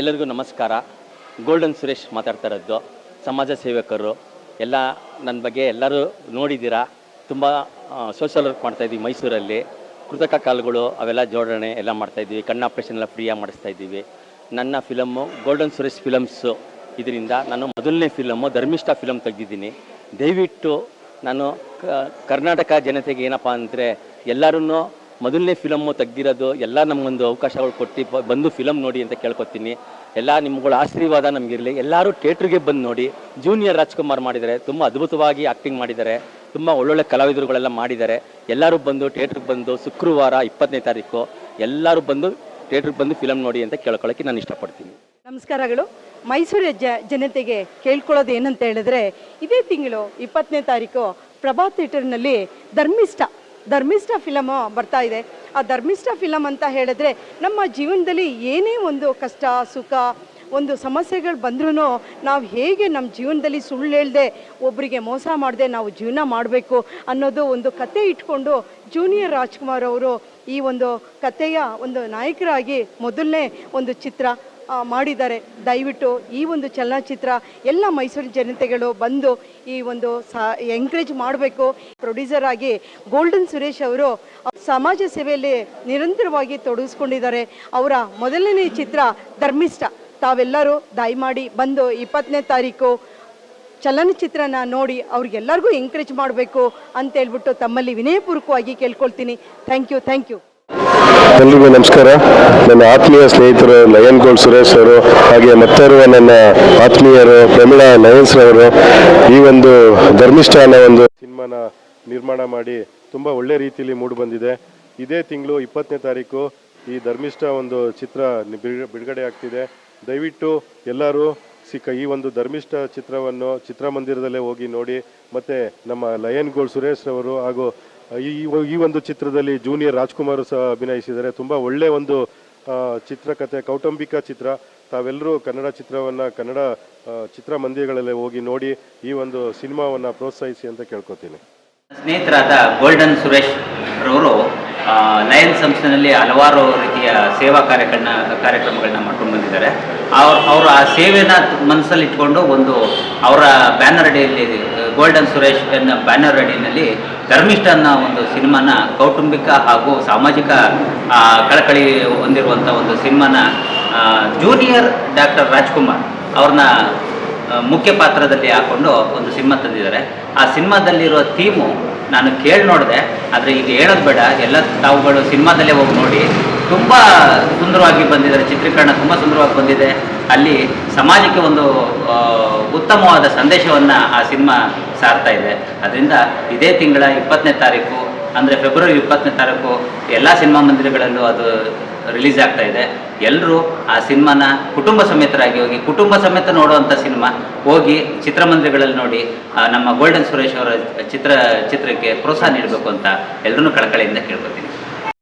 ಎಲ್ಲರಿಗೂ ನಮಸ್ಕಾರ. ಗೋಲ್ಡನ್ ಸುರೇಶ್ ಮಾತಾಡ್ತಾ ಇರೋದು. ಸಮಾಜ ಸೇವಕರು, ಎಲ್ಲ ನನ್ನ ಬಗ್ಗೆ ಎಲ್ಲರೂ ನೋಡಿದ್ದೀರಾ? ತುಂಬ ಸೋಷಲ್ ವರ್ಕ್ ಮಾಡ್ತಾಯಿದ್ವಿ ಮೈಸೂರಲ್ಲಿ. ಕೃತಕ ಕಾಲುಗಳು ಅವೆಲ್ಲ ಜೋಡಣೆ ಎಲ್ಲ ಮಾಡ್ತಾಯಿದ್ವಿ ಕಣ್ಣ ಆಪ್ರೇಷನ್ ಎಲ್ಲ ಫ್ರೀಯಾಗಿ ಮಾಡಿಸ್ತಾ ಇದ್ದೀವಿ. ನನ್ನ ಫಿಲಮ್ಮು ಗೋಲ್ಡನ್ ಸುರೇಶ್ ಫಿಲಮ್ಸು ಇದರಿಂದ ನಾನು ಮೊದಲನೇ ಫಿಲಮ್ಮು ಧರ್ಮಿಷ್ಠ ಫಿಲಮ್ ತೆಗೆದಿದ್ದೀನಿ. ದಯವಿಟ್ಟು ನಾನು ಕರ್ನಾಟಕ ಜನತೆಗೆ ಏನಪ್ಪ ಅಂದರೆ ಎಲ್ಲರೂ ಮೊದಲನೇ ಫಿಲಮ್ಮು ತೆಗ್ದಿರೋದು ಎಲ್ಲ ನಮಗೊಂದು ಅವಕಾಶಗಳು ಕೊಟ್ಟು ಬಂದು ಫಿಲಮ್ ನೋಡಿ ಅಂತ ಕೇಳ್ಕೊತೀನಿ. ಎಲ್ಲ ನಿಮ್ಗಳ ಆಶೀರ್ವಾದ ನಮಗಿರಲಿ. ಎಲ್ಲರೂ ಥಿಯೇಟ್ರಿಗೆ ಬಂದು ನೋಡಿ ಜೂನಿಯರ್ ರಾಜ್ಕುಮಾರ್ ಮಾಡಿದ್ದಾರೆ, ತುಂಬ ಅದ್ಭುತವಾಗಿ ಆ್ಯಕ್ಟಿಂಗ್ ಮಾಡಿದ್ದಾರೆ, ತುಂಬ ಒಳ್ಳೊಳ್ಳೆ ಕಲಾವಿದರುಗಳೆಲ್ಲ ಮಾಡಿದ್ದಾರೆ. ಎಲ್ಲರೂ ಬಂದು ಥಿಯೇಟ್ರಿಗೆ ಬಂದು ಶುಕ್ರವಾರ ಇಪ್ಪತ್ತನೇ ತಾರೀಕು, ಎಲ್ಲರೂ ಬಂದು ಥಿಯೇಟ್ರಿಗೆ ಬಂದು ಫಿಲಮ್ ನೋಡಿ ಅಂತ ಕೇಳ್ಕೊಳ್ಳೋಕ್ಕೆ ನಾನು ಇಷ್ಟಪಡ್ತೀನಿ. ನಮಸ್ಕಾರಗಳು. ಮೈಸೂರು ಜ, ಜನತೆಗೆ ಕೇಳ್ಕೊಳ್ಳೋದು ಏನಂತ ಹೇಳಿದ್ರೆ, ಇದೇ ತಿಂಗಳು ಇಪ್ಪತ್ತನೇ ತಾರೀಕು ಪ್ರಭಾ ಥಿಯೇಟರ್ನಲ್ಲಿ ಧರ್ಮಿಷ್ಠ. ಧರ್ಮಿಷ್ಠ ಫಿಲಮ್ ಬರ್ತಾ ಇದೆ. ಆ ಧರ್ಮಿಷ್ಠ ಫಿಲಮ್ ಅಂತ ಹೇಳಿದ್ರೆ ನಮ್ಮ ಜೀವನದಲ್ಲಿ ಏನೇ ಒಂದು ಕಷ್ಟ, ಸುಖ, ಒಂದು ಸಮಸ್ಯೆಗಳು ಬಂದ್ರೂ ನಾವು ಹೇಗೆ ನಮ್ಮ ಜೀವನದಲ್ಲಿ ಸುಳ್ಳು ಹೇಳ್ದೆ ಒಬ್ಬರಿಗೆ ಮೋಸ ಮಾಡದೆ ನಾವು ಜೀವನ ಮಾಡಬೇಕು ಅನ್ನೋದು ಒಂದು ಕತೆ ಇಟ್ಕೊಂಡು ಜೂನಿಯರ್ ರಾಜ್ಕುಮಾರ್ ಅವರು ಈ ಒಂದು ಕಥೆಯ ಒಂದು ನಾಯಕರಾಗಿ ಮೊದಲನೇ ಒಂದು ಚಿತ್ರ ಮಾಡಿದ್ದಾರೆ. ದಯವಿಟ್ಟು ಈ ಒಂದು ಚಲನಚಿತ್ರ ಎಲ್ಲ ಮೈಸೂರು ಜನತೆಗಳು ಬಂದು ಈ ಒಂದು ಸಾ ಎಂಕರೇಜ್ ಮಾಡಬೇಕು. ಪ್ರೊಡ್ಯೂಸರ್ ಆಗಿ ಗೋಲ್ಡನ್ ಸುರೇಶ್ ಅವರು ಸಮಾಜ ಸೇವೆಯಲ್ಲಿ ನಿರಂತರವಾಗಿ ತೊಡಗಿಸ್ಕೊಂಡಿದ್ದಾರೆ. ಅವರ ಮೊದಲನೇ ಚಿತ್ರ ಧರ್ಮಿಷ್ಠ. ತಾವೆಲ್ಲರೂ ದಯಮಾಡಿ ಬಂದು ಇಪ್ಪತ್ತನೇ ತಾರೀಕು ಚಲನಚಿತ್ರನ ನೋಡಿ ಅವ್ರಿಗೆಲ್ಲರಿಗೂ ಎಂಕರೇಜ್ ಮಾಡಬೇಕು ಅಂತ ಹೇಳ್ಬಿಟ್ಟು ತಮ್ಮಲ್ಲಿ ವಿನಯಪೂರ್ವಕವಾಗಿ ಕೇಳ್ಕೊಳ್ತೀನಿ. ಥ್ಯಾಂಕ್ ಯು ಥ್ಯಾಂಕ್ ಯು ಎಲ್ರಿಗೂ ನಮಸ್ಕಾರ. ನನ್ನ ಆತ್ಮೀಯ ಸ್ನೇಹಿತರು ಲಯನ್ ಗೋಲ್ ಸುರೇಶ್ ಅವರು ಹಾಗೆ ಮತ್ತಿರುವ ನನ್ನ ಆತ್ಮೀಯರು ಪ್ರಮಿಳಾ ಲಯನ್ಸ್ ರವರು ಈ ಒಂದು ಧರ್ಮಿಷ್ಠ ಅನ್ನೋ ಒಂದು ಸಿನಿಮಾನ ನಿರ್ಮಾಣ ಮಾಡಿ ತುಂಬ ಒಳ್ಳೆ ರೀತಿಯಲ್ಲಿ ಮೂಡಿ ಬಂದಿದೆ. ಇದೇ ತಿಂಗಳು ಇಪ್ಪತ್ತನೇ ತಾರೀಕು ಈ ಧರ್ಮಿಷ್ಠ ಒಂದು ಚಿತ್ರ ಬಿಡುಗಡೆ ಆಗ್ತಿದೆ. ದಯವಿಟ್ಟು ಎಲ್ಲರೂ ಸಿಕ್ಕ ಈ ಒಂದು ಧರ್ಮಿಷ್ಠ ಚಿತ್ರವನ್ನು ಚಿತ್ರಮಂದಿರದಲ್ಲೇ ಹೋಗಿ ನೋಡಿ. ಮತ್ತೆ ನಮ್ಮ ಲಯನ್ ಗೋಲ್ ಸುರೇಶ್ ಅವರು ಹಾಗೂ ಈ ಈ ಒಂದು ಚಿತ್ರದಲ್ಲಿ ಜೂನಿಯರ್ ರಾಜ್ಕುಮಾರ್ ಸಹ ಅಭಿನಯಿಸಿದ್ದಾರೆ. ತುಂಬ ಒಳ್ಳೆ ಒಂದು ಚಿತ್ರಕಥೆ ಕೌಟುಂಬಿಕ ಚಿತ್ರ. ತಾವೆಲ್ಲರೂ ಕನ್ನಡ ಚಿತ್ರವನ್ನು, ಕನ್ನಡ ಚಿತ್ರಮಂದಿರಗಳಲ್ಲಿ ಹೋಗಿ ನೋಡಿ ಈ ಒಂದು ಸಿನಿಮಾವನ್ನು ಪ್ರೋತ್ಸಾಹಿಸಿ ಅಂತ ಕೇಳ್ಕೊತೀನಿ. ಸ್ನೇಹಿತರಾದ ಗೋಲ್ಡನ್ ಸುರೇಶ್ ರವರು ಲಯನ್ ಸಂಸ್ಥೆನಲ್ಲಿ ಹಲವಾರು ರೀತಿಯ ಸೇವಾ ಕಾರ್ಯಗಳನ್ನ, ಕಾರ್ಯಕ್ರಮಗಳನ್ನ ಮಾಡ್ಕೊಂಡು ಬಂದಿದ್ದಾರೆ. ಅವ್ರು ಅವರು ಆ ಸೇವೆನ ಮನಸ್ಸಲ್ಲಿ ಇಟ್ಕೊಂಡು ಒಂದು ಅವರ ಬ್ಯಾನರ್ ಅಡಿಯಲ್ಲಿ ಗೋಲ್ಡನ್ ಸುರೇಶ್ ಎನ್ನ ಬ್ಯಾನರ್ ಅಡಿಯಲ್ಲಿ ಧರ್ಮಿಷ್ಠ ಅನ್ನೋ ಒಂದು ಸಿನಿಮಾನ ಕೌಟುಂಬಿಕ ಹಾಗೂ ಸಾಮಾಜಿಕ ಕಳಕಳಿ ಹೊಂದಿರುವಂಥ ಒಂದು ಸಿನಿಮಾನ ಜೂನಿಯರ್ ಡಾಕ್ಟರ್ ರಾಜ್ಕುಮಾರ್ ಅವ್ರನ್ನ ಮುಖ್ಯ ಪಾತ್ರದಲ್ಲಿ ಹಾಕೊಂಡು ಒಂದು ಸಿನಿಮಾ ತಂದಿದ್ದಾರೆ. ಆ ಸಿನಿಮಾದಲ್ಲಿರೋ ಥೀಮು ನಾನು ಕೇಳಿ ನೋಡಿದೆ, ಆದರೆ ಈಗ ಹೇಳೋದು ಬೇಡ. ಎಲ್ಲ ತಾವುಗಳು ಸಿನಿಮಾದಲ್ಲೇ ಹೋಗಿ ನೋಡಿ. ತುಂಬ ಸುಂದರವಾಗಿ ಬಂದಿದ್ದಾರೆ. ಚಿತ್ರೀಕರಣ ತುಂಬ ಸುಂದರವಾಗಿ ಬಂದಿದೆ. ಅಲ್ಲಿ ಸಮಾಜಕ್ಕೆ ಒಂದು ಉತ್ತಮವಾದ ಸಂದೇಶವನ್ನು ಆ ಸಿನಿಮಾ ಸಾರ್ತಾ ಇದೆ. ಅದರಿಂದ ಇದೇ ತಿಂಗಳ ಇಪ್ಪತ್ತನೇ ತಾರೀಕು ಅಂದರೆ ಫೆಬ್ರವರಿ ಇಪ್ಪತ್ತನೇ ತಾರೀಕು ಎಲ್ಲ ಸಿನಿಮಾ ಮಂದಿರಗಳಲ್ಲೂ ಅದು ರಿಲೀಸ್ ಆಗ್ತಾ ಇದೆ. ಎಲ್ಲರೂ ಆ ಸಿನಿಮಾನ ಕುಟುಂಬ ಸಮೇತರಾಗಿ ಹೋಗಿ, ಕುಟುಂಬ ಸಮೇತ ನೋಡುವಂಥ ಸಿನಿಮಾ ಹೋಗಿ ಚಿತ್ರಮಂದಿರಗಳಲ್ಲಿ ನೋಡಿ ನಮ್ಮ ಗೋಲ್ಡನ್ ಸುರೇಶ್ ಅವರ ಚಿತ್ರ, ಚಿತ್ರಕ್ಕೆ ಪ್ರೋತ್ಸಾಹ ನೀಡಬೇಕು ಅಂತ ಎಲ್ಲರೂ ಕಳಕಳಿಯಿಂದ ಕೇಳ್ಕೊತೀನಿ.